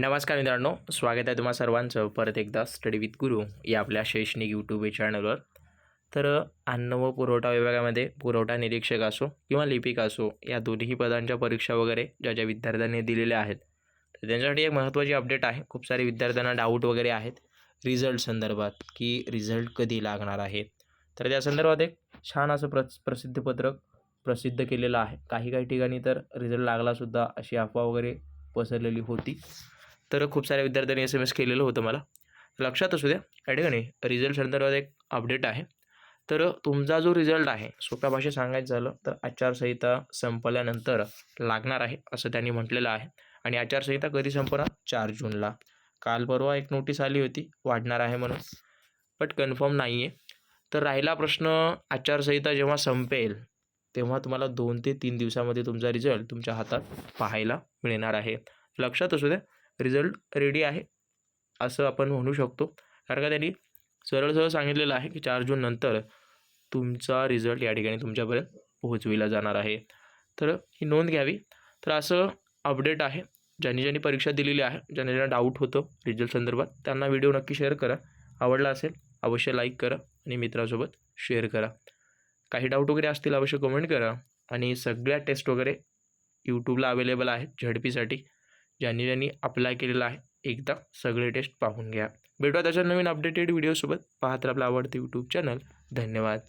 नमस्कार मित्रांनो स्वागत आहे तुम्हा सर्वांचं. परत एकदा स्टडी विथ गुरु या आपल्या शैक्षणिक यूट्यूब चॅनलवर तर अन्न व पुरवठा विभागामध्ये पुरवठा निरीक्षक असो किंवा लिपिक असो या दोन्ही पदांच्या परीक्षा वगैरे ज्या ज्या विद्यार्थ्यांनी दिलेल्या आहेत तर त्यांच्यासाठी एक महत्त्वाची अपडेट आहे. खूप सारे विद्यार्थ्यांना डाऊट वगैरे आहेत. रिझल्ट संदर्भात की रिझल्ट कधी लागणार आहे? तर त्या संदर्भात एक छान असं प्र प्रसिद्ध पत्रक प्रसिद्ध केलेलं आहे. काही काही ठिकाणी तर रिझल्ट लागलासुद्धा अशी अफवा वगैरे पसरलेली होती. तर खूप साऱ्या विद्यार्थ्यांनी एस एम एस केलेलं होतं मला. लक्षात असू द्या या ठिकाणी रिझल्ट संदर्भात एक अपडेट आहे. तर तुमचा जो रिझल्ट आहे सोप्या भाषेत सांगायचं झालं तर आचारसंहिता संपल्यानंतर लागणार आहे असं त्यांनी म्हटलेलं आहे. आणि आचारसंहिता कधी संपणार? चार जूनला. काल परवा एक नोटीस आली होती वाढणार आहे म्हणून. बट कन्फर्म नाही आहे तर राहिला प्रश्न आचारसंहिता जेव्हा संपेल तेव्हा तुम्हाला दोन ते तीन दिवसामध्ये तुमचा रिझल्ट तुमच्या हातात पाहायला मिळणार आहे. लक्षात असू द्या रिझल्ट रेडी आहे असं आपण म्हणू शकतो. कारण का त्यांनी सरळ सरळ सांगितलेलं आहे की चार जून नंतर तुमचा रिझल्ट या ठिकाणी तुमच्यापर्यंत पोहोचविला जाणार आहे. तर ही नोंद घ्यावी. तर असं अपडेट आहे ज्यांनी ज्यांनी परीक्षा दिलेली आहे ज्यांना ज्यांना डाऊट होतं रिझल्ट संदर्भात त्यांना व्हिडिओ नक्की शेअर करा. आवडला असेल अवश्य लाईक करा आणि मित्रासोबत शेअर करा. काही डाऊट वगैरे असतील अवश्य कमेंट करा. आणि सगळ्या टेस्ट वगैरे यूट्यूबला अवेलेबल आहेत झडपीसाठी ज्यांनी ज्यांनी अप्लाय केलेलं आहे. एकदा सगळे टेस्ट पाहून घ्या. भेटूया त्याच्या नवीन अपडेटेड व्हिडिओसोबत पाहत आपला आपलं आवडते यूट्यूब चॅनल धन्यवाद.